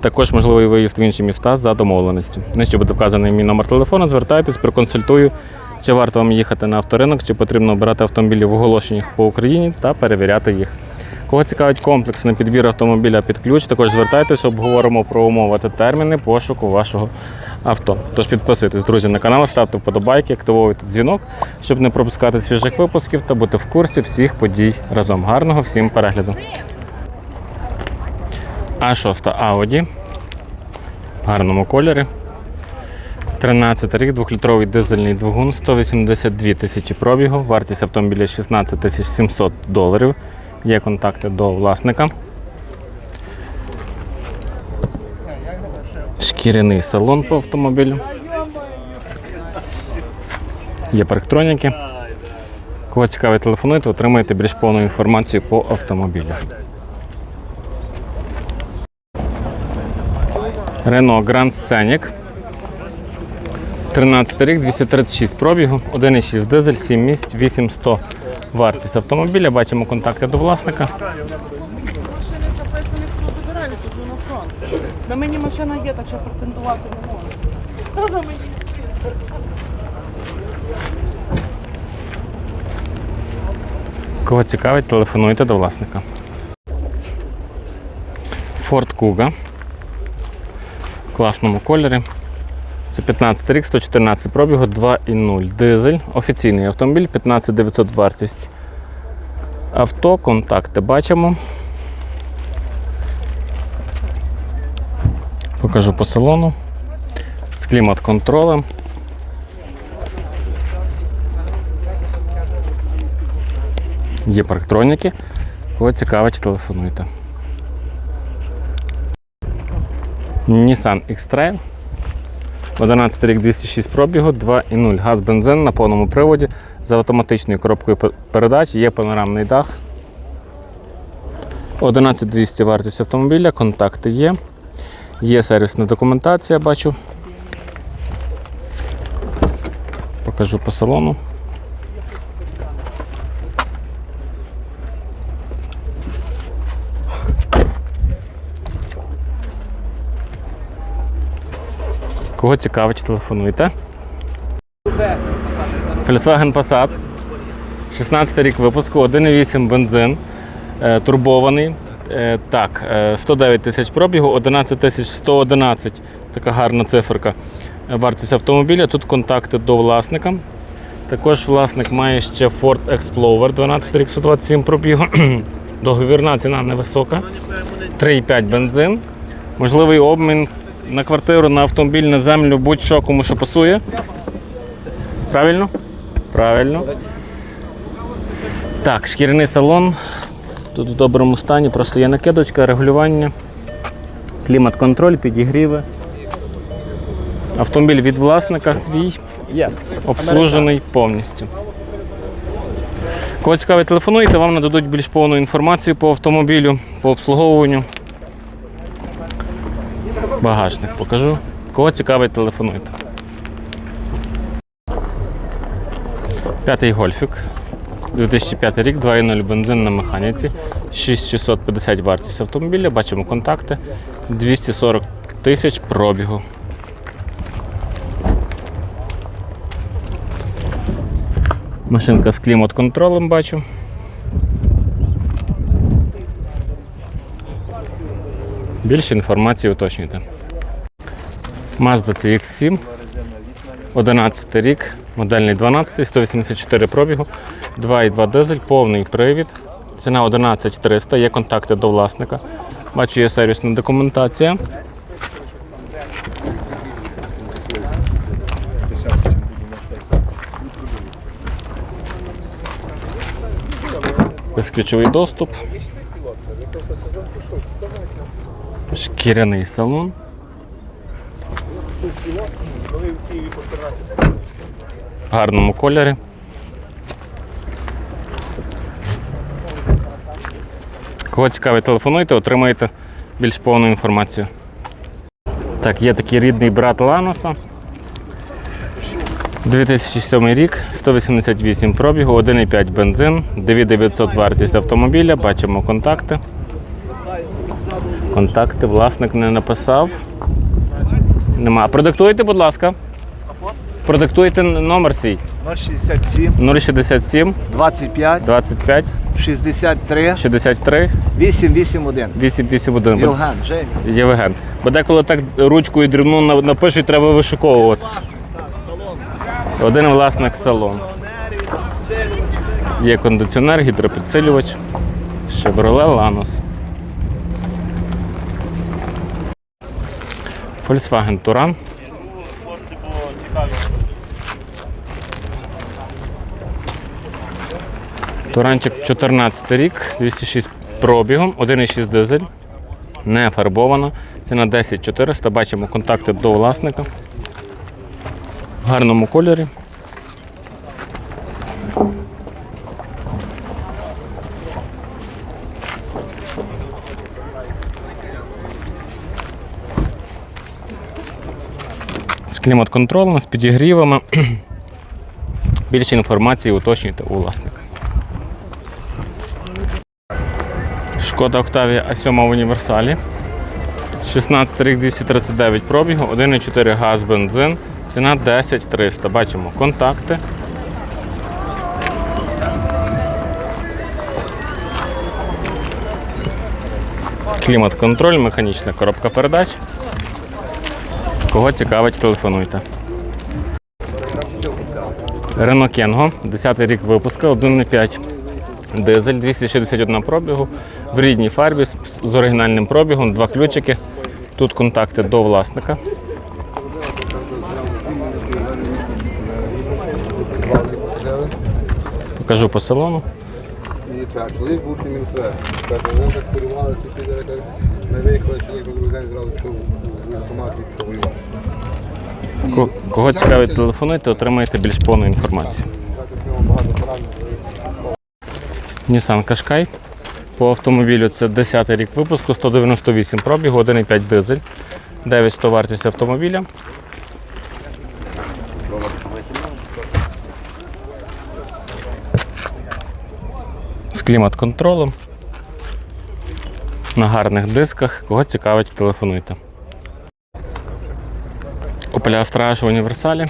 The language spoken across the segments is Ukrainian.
Також можливий виїзд в інші міста за домовленістю. Нижче буде вказаний мій номер телефону. Звертайтесь, проконсультую, чи варто вам їхати на авторинок, чи потрібно обирати автомобілі в оголошеннях по Україні та перевіряти їх. Кого цікавить комплексний підбір автомобіля під ключ, також звертайтесь, обговоримо про умови та терміни пошуку вашого авто. Тож підписуйтесь, друзі, на канал, ставте вподобайки, активовуйте дзвінок, щоб не пропускати свіжих випусків та бути в курсі всіх подій разом. Гарного всім перегляду! А6 Audi в гарному кольорі. 13 рік, 2-літровий дизельний двигун, 182 тисячі пробігу, вартість автомобіля 16 тисяч 700 доларів. Є контакти до власника. Шкіряний салон по автомобілю. Є парктроніки. Кого цікавить, телефонуйте, отримаєте більш повну інформацію по автомобілю. Renault Grand Scenic. 13 рік, 236 пробігу, 1,6 дизель, 7 місць, 8100 вартість автомобіля. Бачимо контакти до власника. На мені машина є, так що претендувати не можна. Кого цікавить, телефонуйте до власника. Ford Kuga. Класному кольорі. Це 15 рік, 114 пробігу, 2,0 дизель. Офіційний автомобіль, 15900 вартість. Авто, контакти бачимо. Покажу по салону. З клімат-контролем. Є парктроніки. Кого цікавить, телефонуйте. Nissan X-Trail. 11 рік 206 пробігу, 2,0 газ бензин на повному приводі з автоматичною коробкою передач, є панорамний дах. 11200 вартість автомобіля, контакти є. Є сервісна документація, бачу. Покажу по салону. Кого цікавить, телефонуйте. Volkswagen Passat. 16 рік випуску, 1,8 бензин, е, турбований. Е, Так, е, 109 тисяч пробігу, 11 тисяч 111. Така гарна циферка. Е, Вартість автомобіля. Тут контакти до власника. Також власник має ще Ford Explorer 12 рік 127 пробігу. Договірна ціна невисока. 3,5 бензин. Можливий обмін на квартиру, на автомобіль, на землю, будь-що кому що пасує. Правильно? Правильно. Так, шкіряний салон. Тут в доброму стані, просто є накидочка, регулювання, клімат-контроль, підігріви. Автомобіль від власника свій, обслужений повністю. Кого цікавить, телефонуйте, вам нададуть більш повну інформацію по автомобілю, по обслуговуванню. Багажник покажу. Кого цікавить, телефонуйте. П'ятий гольфік. 2005 рік, 2.0 бензин на механіці, 6650 вартість автомобіля, бачимо контакти, 240 тисяч пробігу. Машинка з клімат-контролем бачу. Більше інформації уточнюйте. Mazda CX-7, 11 рік, модельний 12, 184 пробігу, 2,2 дизель, повний привід. Ціна 11300, є контакти до власника. Бачу, є сервісна документація. Безключовий доступ. Шкіряний салон. В гарному кольорі. Кого цікавить, телефонуйте, отримаєте більш повну інформацію. Так, є такий рідний брат Ланоса. 2007 рік, 188 пробігу, 1,5 бензин, 9900 вартість автомобіля, бачимо контакти. Контакти власник не написав. Нема. Продиктуйте, будь ласка. Продиктуйте номер свій. 067 067 25 25 63 63 881. 881. Євген, Женя. Євген. Бо деколи так ручкою дрібну напишуть, треба вишуковувати. Один власник салон. Є кондиціонер, гідропідсилювач. Chevrolet Lanos. Volkswagen Туран. Туранчик 14 рік, 206 пробігом, 1,6 дизель не фарбована. Ціна 10 400. Бачимо контакти до власника. В гарному кольорі. З клімат-контролем, з підігрівами. Більше інформації уточнюйте у власника. Шкода Октавія А7 в універсалі. 16 рік 239 пробігу, 1,4 газ бензин. Ціна 10 300. Бачимо контакти. Клімат-контроль, механічна коробка передач. Кого цікавить, телефонуйте. Renault Кенго, 10 рік випуску, 1,5 дизель, 261 пробігу, в рідній фарбі з- оригінальним пробігом, два ключики. Тут контакти до власника. Покажу по салону. Ми виїхали, чоловік на зразу в автомат і пішов воювати. Ко- Кого цікавить, телефонуйте, отримаєте більш повну інформацію. Nissan Qashqai. По автомобілю це 10 й рік випуску, 198 пробігу, 1,5 дизель, 900 вартість автомобіля. З клімат-контролем. На гарних дисках. Кого цікавить, телефонуйте. Opel Astra в універсалі.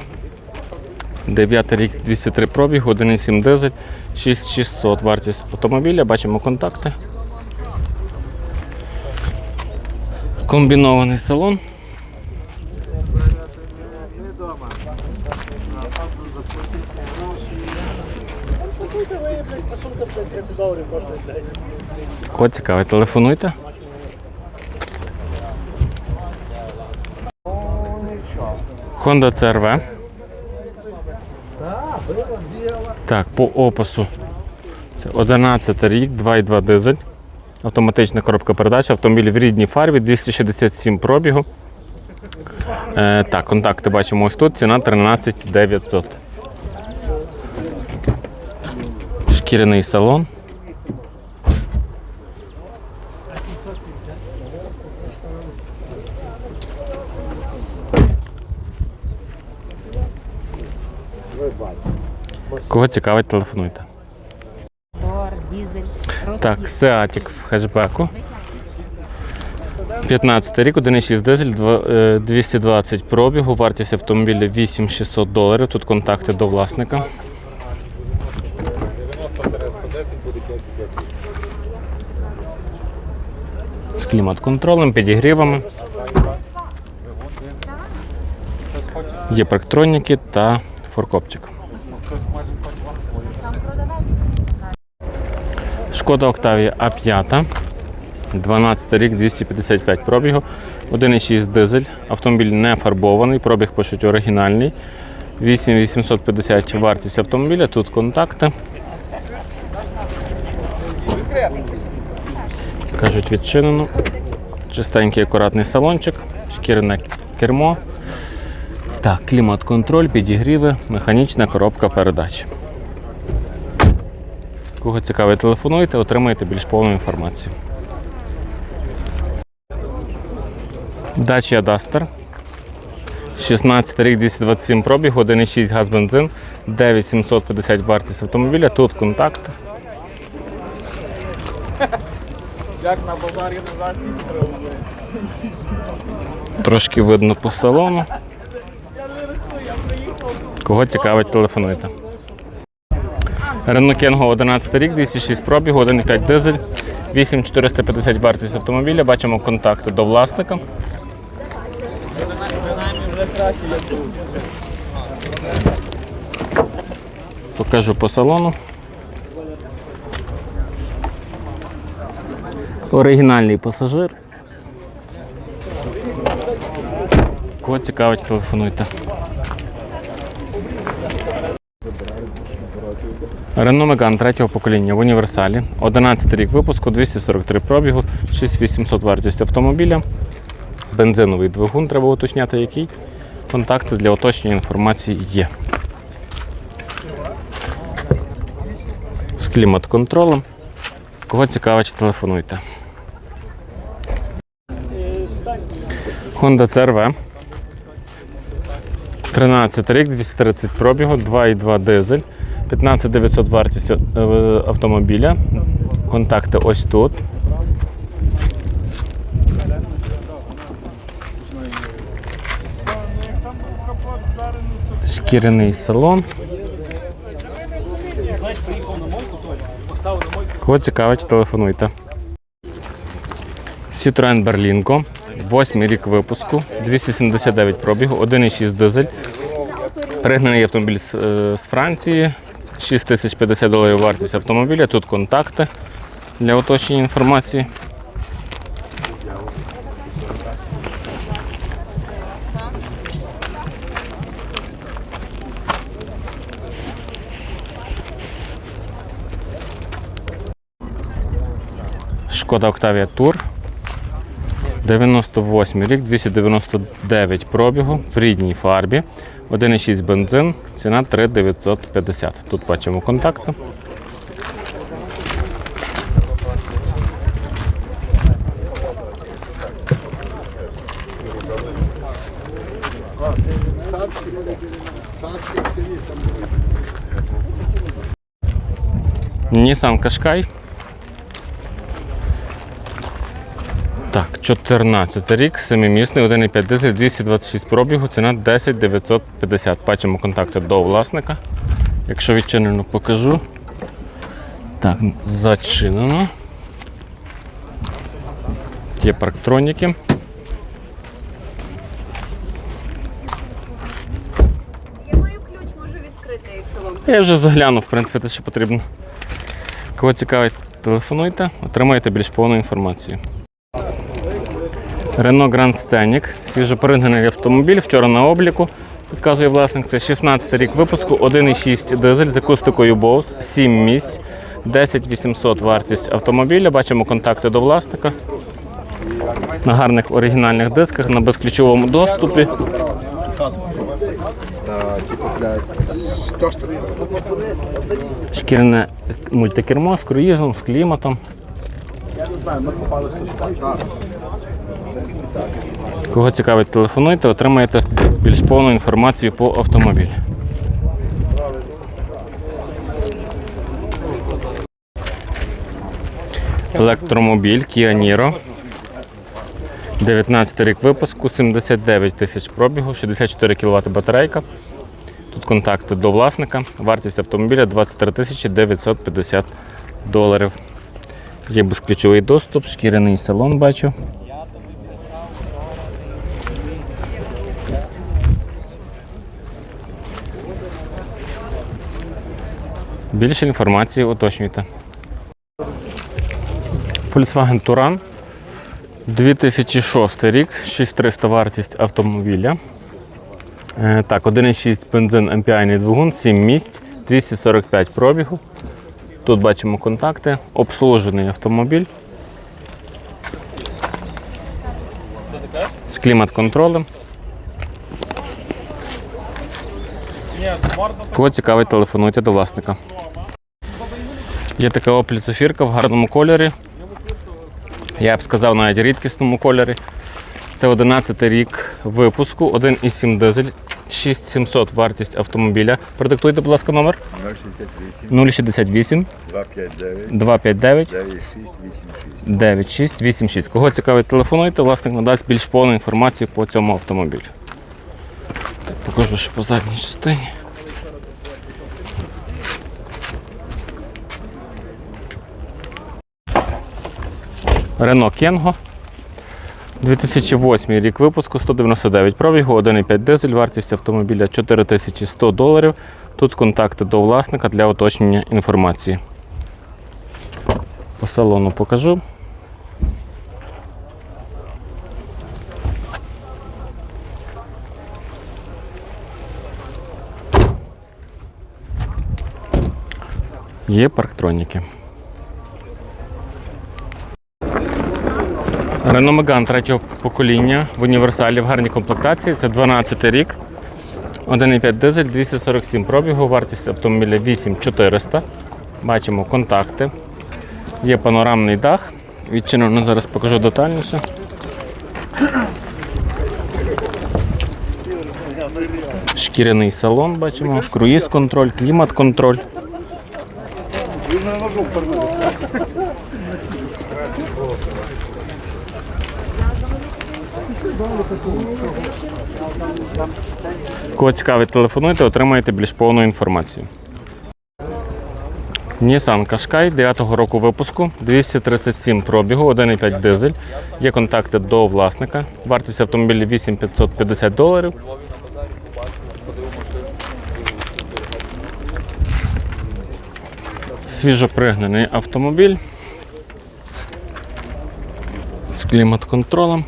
9 рік 203 пробіг, 1,7 дизель, 6600 вартість автомобіля. Бачимо контакти. Комбінований салон. Кого цікавить, телефонуйте. Honda CRV. Так, по опису. Це 11 рік, 2,2 дизель. Автоматична коробка передач, автомобіль в рідній фарбі, 267 пробігу. Е, так, контакти бачимо ось тут. Ціна 13 900. Шкіряний салон. Кого цікавить, телефонуйте. Так, Сеатік в хешбеку. 15 рік, 1,6 дизель, е, 220 пробігу, вартість автомобіля 8600 доларів. Тут контакти до власника. З клімат-контролем, підігрівами. Є парктроніки та форкопчик. Шкода Октавія А5. 12 рік, 255 пробігу. 1,6 дизель. Автомобіль не фарбований, пробіг пишуть оригінальний. 8850 вартість автомобіля. Тут контакти. Кажуть, відчинено. Чистенький акуратний салончик, шкіряне кермо. Так, клімат-контроль, підігріви, механічна коробка передач. Кого цікавить, телефонуйте, отримаєте більш повну інформацію. Dacia Duster. 16 рік 227 пробіг, 1,6 газ бензин, 9750 вартість автомобіля. Тут контакт. Як на базарі. Трошки видно по салону. Кого цікавить, телефонуйте. Renault Kangoo 11 рік, 206 пробігу, 1,5 дизель, 8450 вартість автомобіля. Бачимо контакти до власника. Покажу по салону. Оригінальний пасажир. Кого цікавить, телефонуйте. Renault Megane третього покоління в універсалі. 11 рік випуску, 243 пробігу, 6800 вартість автомобіля. Бензиновий двигун, треба уточняти який. Контакти для уточнення інформації є. З клімат-контролем. Кого цікавить, телефонуйте. Honda CRV. 13 рік, 230 пробігу, 2,2 дизель, 15900 вартість е, автомобіля. Контакти ось тут. Шкіряний салон. Кого цікавить, телефонуйте. Citroen Berlingo. 8 рік випуску, 279 пробігу, 1,6 дизель. Пригнаний автомобіль з, е, з Франції. 6050 доларів вартість автомобіля. Тут контакти для уточнення інформації. Шкода Octavia Tour. 98 рік, 299 пробігу в рідній фарбі. 1,6 бензин, ціна 3950. Тут бачимо контакти. Nissan Qashqai. Так, 14 рік, 7-місний, 1,5 дизель, 226 пробігу, ціна 10 950. Бачимо контакти до власника. Якщо відчинено, покажу. Так, зачинено. Є парктроніки. Я маю ключ, можу відкрити, якщо вам. Я вже заглянув, в принципі, те, що потрібно. Кого цікавить, телефонуйте, отримаєте більш повну інформацію. Renault Grand Scenic, свіжопоринений автомобіль, вчора на обліку. Підказує власник, це 16 рік випуску, 1,6 дизель з акустикою Bose, 7 місць, 10 800 вартість автомобіля. Бачимо контакти до власника. На гарних оригінальних дисках, на безключовому доступі. Шкіряне мультикермо з круїзом, з кліматом. Кого цікавить, телефонуйте, отримаєте більш повну інформацію по автомобілю. Електромобіль Kia Niro. 19 рік випуску, 79 тисяч пробігу, 64 кВт батарейка. Тут контакти до власника. Вартість автомобіля 23 тисячі 950 доларів. Є безключовий доступ, шкіряний салон бачу. Більше інформації уточнюйте. Volkswagen Touran. 2006 рік, 6300 вартість автомобіля. Е, Так, 1,6 бензин MPI двигун, 7 місць, 245 пробігу. Тут бачимо контакти, обслужений автомобіль. З клімат-контролем. Кого цікавить, телефонуйте до власника. Є така Zafirka в гарному кольорі. Я б сказав навіть рідкісному кольорі. Це 11 рік випуску, 1,7 дизель, 6700 вартість автомобіля. Продиктуйте, будь ласка, номер 068 068 259 259 9686. 9686. Кого цікавить, телефонуйте, власник надасть більш повну інформацію по цьому автомобілю. Так, покажу, що по задній частині. Рено Кенго. 2008 рік випуску 199 пробігу, 1,5 дизель, вартість автомобіля 4100 доларів. Тут контакти до власника для уточнення інформації. По салону покажу. Є парктроніки. Renault Megane третього покоління в універсалі в гарній комплектації. Це 12 рік. 1,5 дизель, 247 пробігу, вартість автомобіля 8400. Бачимо контакти. Є панорамний дах. Відчинено зараз покажу детальніше. Шкіряний салон бачимо, круїз-контроль, клімат-контроль. Кого цікавить, телефонуйте, отримаєте більш повну інформацію. Nissan Qashqai 9-го року випуску, 237 пробігу, 1,5 дизель. Є контакти до власника. Вартість автомобіля 8550 доларів. Свіжопригнаний автомобіль з клімат-контролем.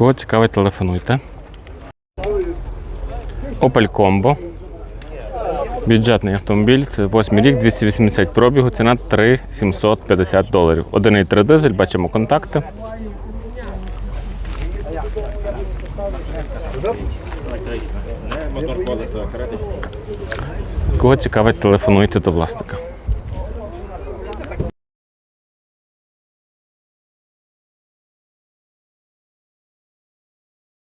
Кого цікавить, телефонуйте. Opel Combo. Бюджетний автомобіль, це 8 рік, 280 пробігу, ціна 3750 доларів. 1,3 дизель, бачимо контакти. Кого цікавить, телефонуйте до власника.